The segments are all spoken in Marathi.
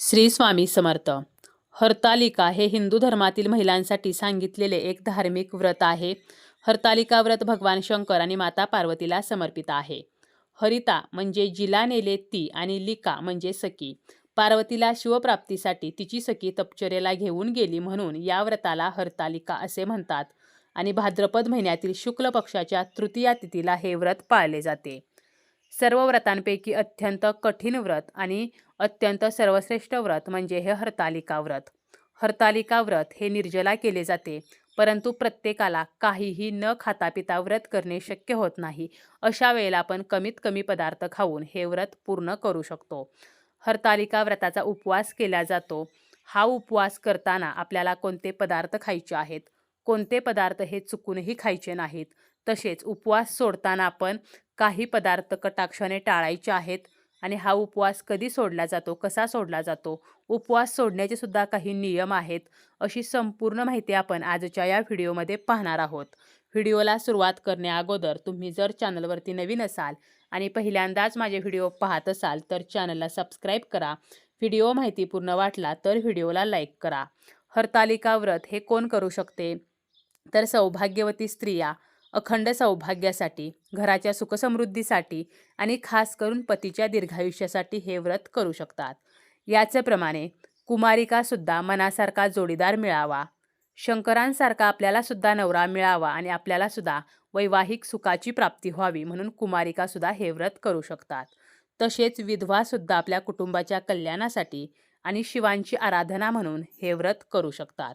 श्री स्वामी समर्थ. हरतालिका हे हिंदू धर्मातील महिलांसाठी सांगितलेले एक धार्मिक व्रत आहे. हरतालिका व्रत भगवान शंकर आणि माता पार्वतीला समर्पित आहे. हरिता म्हणजे जिला नेले ती आणि लिका म्हणजे सखी. पार्वतीला शिवप्राप्तीसाठी तिची सखी तपचरेला घेऊन गेली म्हणून या व्रताला हरतालिका असे म्हणतात आणि भाद्रपद महिन्यातील शुक्ल पक्षाच्या तृतीया तिथीला हे व्रत पाळले जाते. सर्व व्रतांपैकी अत्यंत कठीण व्रत आणि अत्यंत सर्वश्रेष्ठ व्रत म्हणजे हे हरतालिका व्रत. हरतालिका व्रत हे निर्जला केले जाते परंतु प्रत्येकाला काहीही न खाता पिता व्रत करणे शक्य होत नाही. अशा वेळेला आपण कमीत कमी पदार्थ खाऊन हे व्रत पूर्ण करू शकतो. हरतालिका व्रताचा उपवास केला जातो. हा उपवास करताना आपल्याला कोणते पदार्थ खायचे आहेत कोणते पदार्थ हे चुकूनही खायचे नाहीत तसेच उपवास सोडताना आपण काही पदार्थ कटाक्षाने टाळायचे आहेत आणि हा उपवास कधी सोडला जातो कसा सोडला जातो? उपवास सोडण्याचे सुद्धा काही नियम आहेत अशी संपूर्ण माहिती आपण आजच्या या व्हिडिओमध्ये पाहणार आहोत. व्हिडिओला सुरुवात करण्याअगोदर तुम्ही जर चॅनलवरती नवीन असाल आणि पहिल्यांदाच माझे व्हिडिओ पाहत असाल तर चॅनलला सबस्क्राईब करा. व्हिडिओ माहितीपूर्ण वाटला तर व्हिडिओला लाईक करा. हरतालिका व्रत हे कोण करू शकते? तर सौभाग्यवती स्त्रिया अखंड सौभाग्यासाठी घराच्या सुखसमृद्धीसाठी आणि खास करून पतीच्या दीर्घायुष्यासाठी हे व्रत करू शकतात. याचप्रमाणे कुमारिकासुद्धा मनासारखा जोडीदार मिळावा. शंकरांसारखा आपल्यालासुद्धा नवरा मिळावा आणि आपल्यालासुद्धा वैवाहिक सुखाची प्राप्ती व्हावी म्हणून कुमारिकासुद्धा हे व्रत करू शकतात. तसेच विधवासुद्धा आपल्या कुटुंबाच्या कल्याणासाठी आणि शिवांची आराधना म्हणून हे व्रत करू शकतात.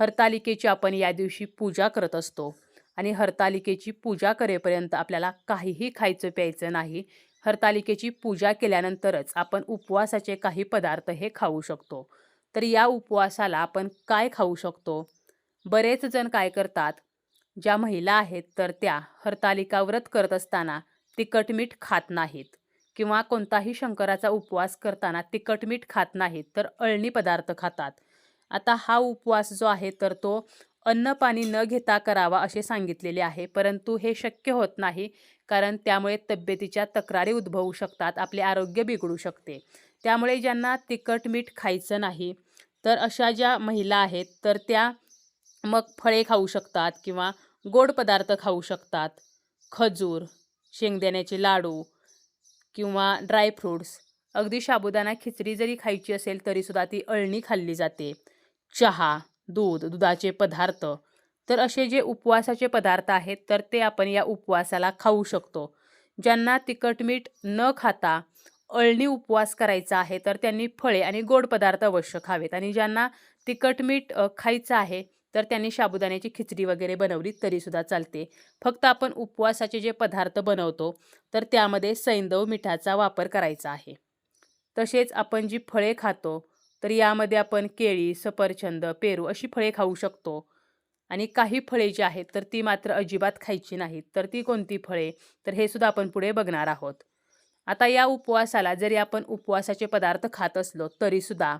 हरतालिकेची आपण या दिवशी पूजा करत असतो. आणि हरतालिकेची पूजा करेपर्यंत आपल्याला काहीही खायचं प्यायचं नाही. हरतालिकेची पूजा केल्यानंतरच आपण उपवासाचे काही पदार्थ हे खाऊ शकतो. तर या उपवासाला आपण काय खाऊ शकतो? बरेच जण काय करतात? ज्या महिला आहेत तर त्या हरतालिका व्रत करत असताना तिखट मीठ खात नाहीत किंवा कोणताही शंकराचा उपवास करताना तिखट मीठ खात नाहीत तर अळणी पदार्थ खातात. आता हा उपवास जो आहे तर तो अन्न पाणी न घेता करावा असे सांगितलेले आहे. परंतु हे शक्य होत नाही कारण त्यामुळे तब्येतीच्या तक्रारी उद्भवू शकतात आपले आरोग्य बिघडू शकते. त्यामुळे ज्यांना तिखट मीठ खायचं नाही तर अशा ज्या महिला आहेत तर त्या मग फळे खाऊ शकतात किंवा गोड पदार्थ खाऊ शकतात. खजूर शेंगदाण्याचे लाडू किंवा ड्रायफ्रूट्स अगदी साबुदाणा खिचडी जरी खायची असेल तरीसुद्धा ती अळणी खाल्ली जाते. चहा दूध दुधाचे पदार्थ. तर असे जे उपवासाचे पदार्थ आहेत तर ते आपण या उपवासाला खाऊ शकतो. ज्यांना तिखट मीठ न खाता अळणी उपवास करायचा आहे तर त्यांनी फळे आणि गोड पदार्थ अवश्य खावेत. आणि ज्यांना तिखट मीठ खायचं आहे तर त्यांनी साबुदाण्याची खिचडी वगैरे बनवली तरीसुद्धा चालते. फक्त आपण उपवासाचे जे पदार्थ बनवतो तर त्यामध्ये सैंदव मिठाचा वापर करायचा आहे. तसेच आपण जी फळे खातो तर यामध्ये आपण केळी सफरचंद पेरू अशी फळे खाऊ शकतो. आणि काही फळे जी आहेत तर ती मात्र अजिबात खायची नाहीत. तर ती कोणती फळे? तर हे सुद्धा आपण पुढे बघणार आहोत. आता या उपवासाला जरी आपण उपवासाचे पदार्थ खात असलो तरीसुद्धा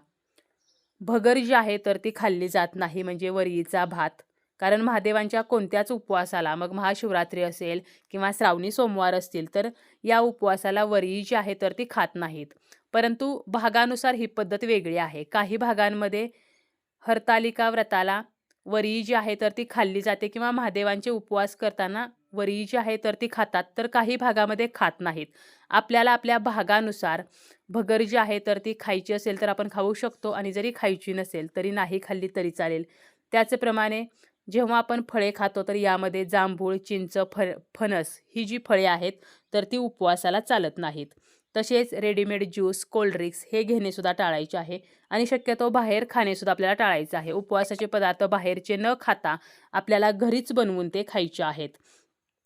भगर जी आहे तर ती खाल्ली जात नाही. म्हणजे वरीचा भात. कारण महादेवांच्या कोणत्याच उपवासाला मग महाशिवरात्री असेल किंवा श्रावणी सोमवार असतील तर या उपवासाला वरी जी आहे तर ती खात नाहीत. परंतु भागानुसार ही पद्धत वेगळी आहे. काही भागांमध्ये हरतालिका व्रताला वरी जी आहे तर ती खाल्ली जाते किंवा महादेवांचे उपवास करताना वरी जी आहे तर ती खातात तर काही भागामध्ये खात नाहीत. आपल्याला आपल्या भागानुसार भगर जी आहे तर ती खायची असेल तर आपण खाऊ शकतो आणि जरी खायची नसेल तरी नाही खाल्ली तरी चालेल. त्याचप्रमाणे जेव्हा आपण फळे खातो तर यामध्ये जांभूळ चिंच फ फणस ही जी फळे आहेत तर ती उपवासाला चालत नाहीत. तसेच रेडीमेड ज्यूस कोल्ड्रिंक्स हे घेणेसुद्धा टाळायचे आहे आणि शक्यतो बाहेर खाणेसुद्धा आपल्याला टाळायचं आहे. उपवासाचे पदार्थ बाहेरचे न खाता आपल्याला घरीच बनवून ते खायचे आहेत.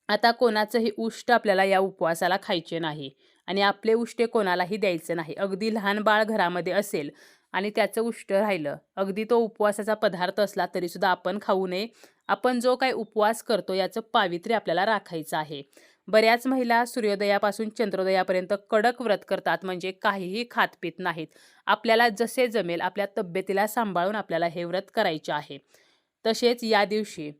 आता कोणाचंही उष्ट आपल्याला या उपवासाला खायचे नाही आणि आपले उष्टे कोणालाही द्यायचे नाही. अगदी लहान बाळ घरामध्ये असेल आणि त्याचं उष्ट राहिलं. अगदी तो उपवासाचा पदार्थ असला तरीसुद्धा आपण खाऊ नये. आपण जो काही उपवास करतो याचं पावित्र्य आपल्याला राखायचं आहे. बऱ्याच महिला सूर्योदयापासून चंद्रोदयापर्यंत कडक व्रत करतात म्हणजे काहीही खात पित नाहीत. आपल्याला जसे जमेल आपल्या तब्येतीला सांभाळून आपल्याला हे व्रत करायचे आहे. तसेच या दिवशी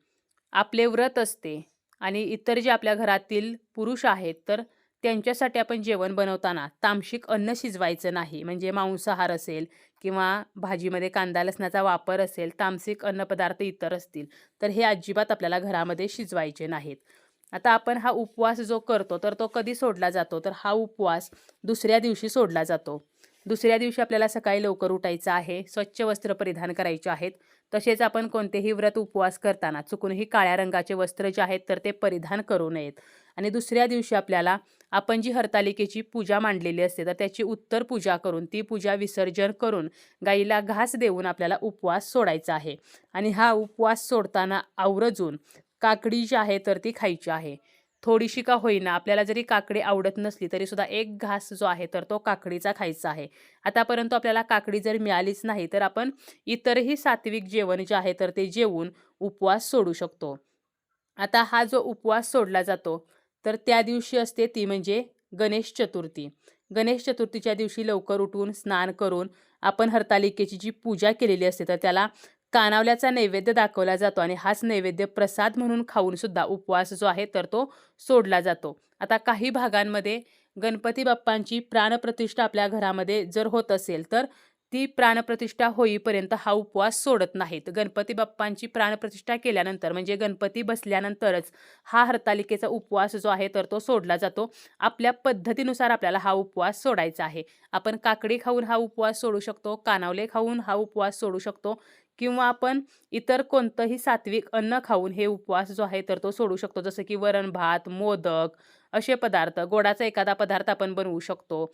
आपले व्रत असते आणि इतर जे आपल्या घरातील पुरुष आहेत तर त्यांच्यासाठी आपण जेवण बनवताना तामसिक अन्न शिजवायचं नाही. म्हणजे मांसाहार असेल किंवा भाजीमध्ये कांदा लसणाचा वापर असेल तामसिक अन्नपदार्थ इतर असतील तर हे अजिबात आपल्याला घरामध्ये शिजवायचे नाहीत. आता आपण हा उपवास जो करतो तर तो कधी सोडला जातो? तर हा उपवास दुसऱ्या दिवशी सोडला जातो. दुसऱ्या दिवशी आपल्याला सकाळी लवकर उठायचं आहे स्वच्छ वस्त्र परिधान करायचे आहेत. तसेच आपण कोणतेही व्रत उपवास करताना चुकूनही काळ्या रंगाचे वस्त्र जे आहेत तर ते परिधान करू नयेत. आणि दुसऱ्या दिवशी आपल्याला आपण जी हरतालिकेची पूजा मांडलेली असते तर त्याची उत्तर पूजा करून ती पूजा विसर्जन करून गाईला घास देऊन आपल्याला उपवास सोडायचा आहे. आणि हा उपवास सोडताना आवर्जून काकडी जी आहे तर ती खायची आहे. थोडीशी का होईना आपल्याला जरी काकडी आवडत नसली तरी सुद्धा एक घास जो आहे तर तो काकडीचा खायचा आहे. आतापर्यंत आपल्याला काकडी जर मिळालीच नाही तर आपण इतरही सात्विक जेवण जे आहे तर ते जेवून उपवास सोडू शकतो. आता हा जो उपवास सोडला जातो तर त्या दिवशी असते ती म्हणजे गणेश चतुर्थी. गणेश चतुर्थीच्या दिवशी लवकर उठून स्नान करून आपण हरतालिकेची जी पूजा केलेली असते तर त्याला कानावल्याचा नैवेद्य दाखवला जातो आणि हाच नैवेद्य प्रसाद म्हणून खाऊन सुद्धा उपवास जो आहे तर तो सोडला जातो. आता काही भागांमध्ये गणपती बाप्पांची प्राणप्रतिष्ठा आपल्या घरामध्ये जर होत असेल तर ती प्राणप्रतिष्ठा होईपर्यंत हा उपवास सोडत नाहीत. गणपती बाप्पांची प्राणप्रतिष्ठा केल्यानंतर म्हणजे गणपती बसल्यानंतरच हा हरतालिकेचा उपवास जो आहे तर तो सोडला जातो. आपल्या पद्धतीनुसार आपल्याला हा उपवास सोडायचा आहे. आपण काकडी खाऊन हा उपवास सोडू शकतो कानावले खाऊन हा उपवास सोडू शकतो किंवा आपण इतर कोणतंही सात्विक अन्न खाऊन हे उपवास जो आहे तर तो सोडू शकतो. जसं की वरण भात मोदक असे पदार्थ गोडाचा एखादा पदार्थ आपण बनवू शकतो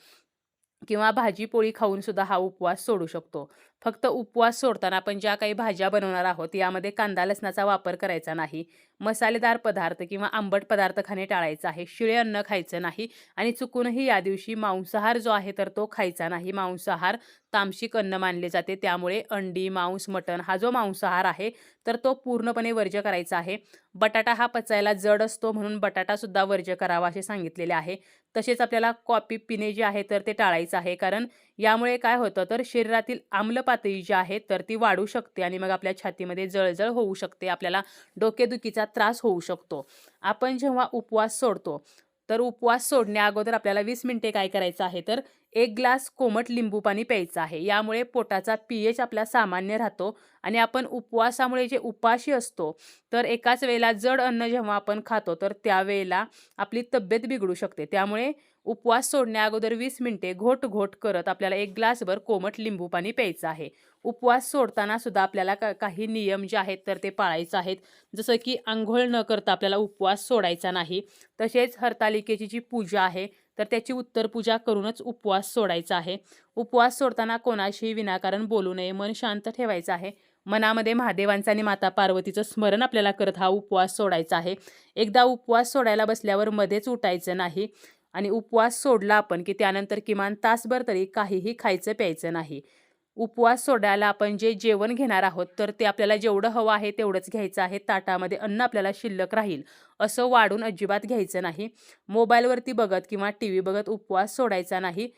किंवा भाजी पोळी खाऊन सुद्धा हा उपवास सोडू शकतो. फक्त उपवास सोडताना आपण ज्या काही भाज्या बनवणार आहोत यामध्ये कांदा लसणाचा वापर करायचा नाही. मसालेदार पदार्थ किंवा आंबट पदार्थ खाणे टाळायचं आहे. शिळे अन्न खायचं नाही आणि चुकूनही या दिवशी मांसाहार जो आहे तर तो खायचा नाही. मांसाहार तामसिक अन्न मानले जाते. त्यामुळे अंडी मांस मटण हा जो मांसाहार आहे तर तो पूर्णपणे वर्ज्य करायचा आहे. बटाटा हा पचायला जड असतो म्हणून बटाटासुद्धा वर्ज्य करावा असे सांगितलेले आहे. तसेच आपल्याला कॉपी पिणे जे आहे तर ते टाळायचं आहे. कारण यामुळे काय होतं तर शरीरातील आम्ल पातळी जी आहे तर ती वाढू शकते आणि मग आपल्या छातीमध्ये जळजळ होऊ शकते. आपल्याला डोकेदुखीचा त्रास होऊ शकतो. आपण जेव्हा उपवास सोडतो तर उपवास सोडण्या अगोदर आपल्याला वीस मिनिटे काय करायचं आहे? तर एक ग्लास कोमट लिंबू पाणी प्यायचं आहे. यामुळे पोटाचा पी एच आपला सामान्य राहतो आणि आपण उपवासामुळे जे उपाशी असतो तर एकाच वेळेला जड अन्न जेव्हा आपण खातो तर त्यावेळेला आपली तब्येत बिघडू शकते. त्यामुळे उपवास सोडण्या अगोदर वीस मिनिटे घोट घोट करत आपल्याला एक ग्लासभर कोमट लिंबू पाणी प्यायचं आहे. उपवास सोडताना सुद्धा आपल्याला का काही नियम जे आहेत तर ते पाळायचे आहेत. जसं की आंघोळ न करता आपल्याला उपवास सोडायचा नाही. तसेच हरतालिकेची जी पूजा आहे तर त्याची उत्तर पूजा करूनच उपवास सोडायचा आहे. उपवास सोडताना कोणाशीही विनाकारण बोलू नये. मन शांत ठेवायचं आहे. मनामध्ये महादेवांचं आणि माता पार्वतीचं स्मरण आपल्याला करत हा उपवास सोडायचा आहे. एकदा उपवास सोडायला बसल्यावर मध्येच उठायचं नाही आणि उपवास सोडला आपण की त्यानंतर किमान तासभर तरी काहीही खायचं प्यायचं नाही. उपवास सोडायला आपण जे जेवण घेणार आहोत तर ते आपल्याला जेवढं हवं आहे तेवढंच घ्यायचं आहे. ताटामध्ये अन्न आपल्याला शिल्लक राहील. असं वाढून अजिबात घ्यायचं नाही. मोबाईलवरती बघत किंवा टी व्ही बघत उपवास सोडायचा नाही.